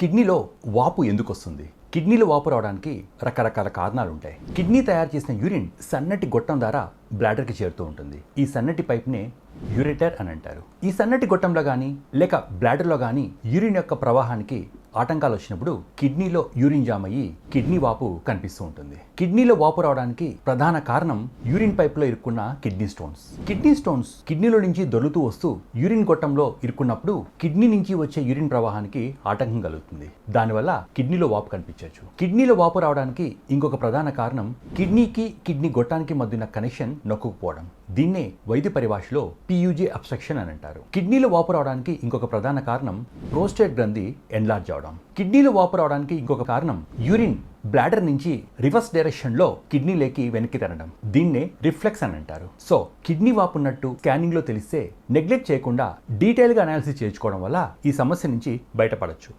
కిడ్నీలో వాపు ఎందుకు వస్తుంది కిడ్నీలో వాపు రావడానికి రకరకాల కారణాలు ఉంటాయి కిడ్నీ తయారు చేసిన యూరిన్ సన్నటి గొట్టం ద్వారా బ్లాడర్కి చేరుతూ ఉంటుంది. ఈ సన్నటి పైప్నే యూరేటర్ అని అంటారు. ఈ సన్నటి గొట్టంలో కానీ లేక బ్లాడర్లో కానీ యూరిన్ యొక్క ప్రవాహానికి ఆటంకాలు వచ్చినప్పుడు కిడ్నీలో యూరిన్ జామ్ అయ్యి కిడ్నీ వాపు కనిపిస్తూ ఉంటుంది. కిడ్నీలో వాపు రావడానికి ప్రధాన కారణం యూరిన్ పైప్లో ఇరుక్కున్న కిడ్నీ స్టోన్స్. కిడ్నీ స్టోన్స్ కిడ్నీలో నుంచి దొలుతూ వస్తూ యూరిన్ గొట్టంలో ఇరుక్కున్నప్పుడు కిడ్నీ నుంచి వచ్చే యూరిన్ ప్రవాహానికి ఆటంకం కలుగుతుంది. దానివల్ల కిడ్నీలో వాపు కనిపించవచ్చు. కిడ్నీలో వాపు రావడానికి ఇంకొక ప్రధాన కారణం కిడ్నీకి కిడ్నీ గొట్టానికి మధ్యన కనెక్షన్ నొక్కుకుపోవడం. దీన్నే వైద్య పరిభాషలో పియూజీ అబ్స్ట్రక్షన్ అని అంటారు. కిడ్నీలో వాపు రావడానికి ఇంకొక ప్రధాన కారణం ప్రోస్టేట్ గ్రంథి ఎన్లార్జ్ అవడం. కిడ్నీలో వాపు రావడానికి ఇంకొక కారణం యూరిన్ బ్లాడర్ నుంచి రివర్స్ డైరెక్షన్లో కిడ్నీలోకి వెనక్కి తినడం. దీన్నే రిఫ్లెక్స్ అని అంటారు. సో కిడ్నీ వాపు ఉన్నట్టు స్కానింగ్లో తెలిస్తే నెగ్లెక్ట్ చేయకుండా డీటెయిల్గా అనాలిసిస్ చేయించుకోవడం వల్ల ఈ సమస్య నుంచి బయటపడచ్చు.